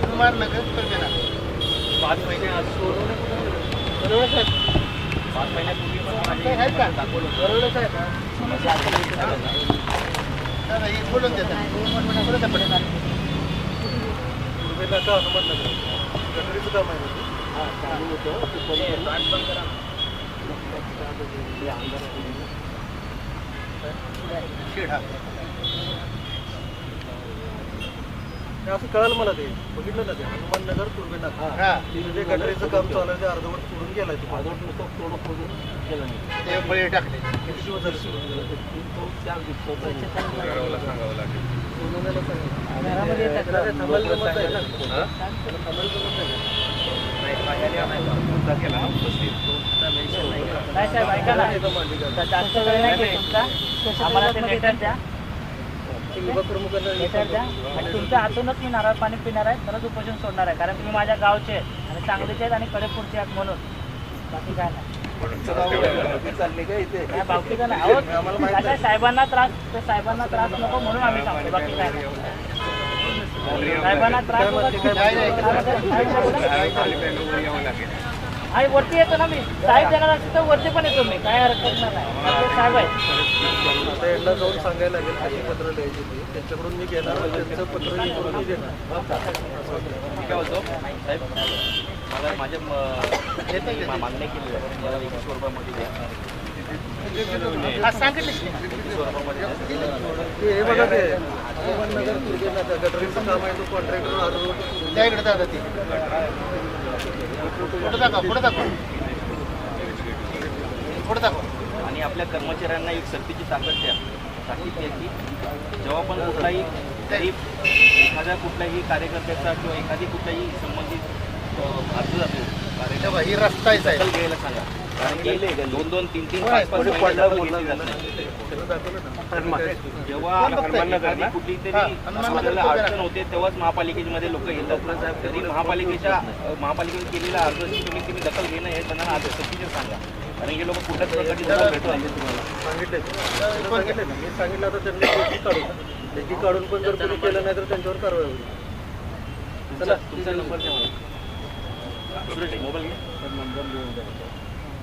हनुमान नगर तुर्भेना पाच महिने आज सोडवणे बरोबर साहेब. पाच महिन्यापूर्वी पण आहेत का? दाखवलं. बरोबर साहेब. हे? बोलून देतात. बोलत आपण नाका हनुमाननगर गटरीचं काम आहे. हा, चालू होतं. ते बंद करा. आमदार. शेड हा. ते असं कळालं मला ते बघितलं ना ते हनुमाननगर तुर्बे नाका हा तिथे जे गटरीचं काम चालू आहे ते अर्धवट सोडून गेलाय तो अर्धवट नुसतं तोडं फोडून केलं नाही. ते बळी टाकले किती दिवस झाले सोडून गेलं ते? तो त्या दिवसाचा सोडवण्याला सांगितलं. घरामध्ये येतात काय थांबायला जमत नाही ना. हा? त्याला थांबायला नाही ना. साहेब ऐका ना का? जास्त वेळ नाही घेत तुमचा आम्हाला ते लेटर द्या ते विभाग प्रमुखांना लेटर द्या आणि तुमच्या हातूनच मी नारळ पाणी पिणार आहे तरच उपोषण सोडणार आहे. कारण तुम्ही माझ्या गावचे आणि चांगलीचे आहेत आणि कडेपूरचे आहेत म्हणून. बाकी काय नाही. अहो साहेबांना त्रास त्या साहेबांना त्रास नको म्हणून आम्ही सांगतो. बाकी काय नाही. साहेबांना त्रास नको काय नाही. आणि वरती येतो ना मी. साहेब देणार असेल तर वरती पण येतो मी. काय हरकत नाही. साहेब आहे आता यांना जाऊन सांगायला लागेल कशी पत्र द्यायची ते. त्यांच्याकडून मी घेणार त्यांचं पत्र मी करून मी देणार. काय होतो साहेब मला माझ्या म- मा- मागण्या केलेल्या आहेत. मला एकवीस रुपयामध्ये द्या. हे बघा ते. गटरीचं काम आहे तो कॉन्ट्रॅक्टर त्या इकडे दादा ते. आणि आपल्या कर्मचाऱ्यांना एक सक्तीची ताकद द्या. ताकीद द्या की जेव्हा पण कुठलाही गरीब एखाद्या कुठल्याही कार्यकर्त्याचा किंवा एखादी कुठल्याही संबंधित अर्ज जातो ही रस्ता घ्यायला सांगा. दोन दोन तीन तीन जेव्हा कुठली तरी अडचण. होते तेव्हाच महापालिकेमध्ये लोक येतात तरी महापालिकेच्या महापालिकेने केलेल्या अर्जाची तुम्ही तुम्ही दखल घेणं हे त्यांना आज सक्तीचे सांगा कारण हे लोक कुठल्याच प्रकारची दखल तुम्हाला सांगितले सांगितले ना मी सांगितलं आता त्यांनी काढून लेखी काढून पण जर कोणी केलं नाही तर त्यांच्यावर कारवाई होईल तुमचा तुमचा नंबर द्या मला मोबाईल घे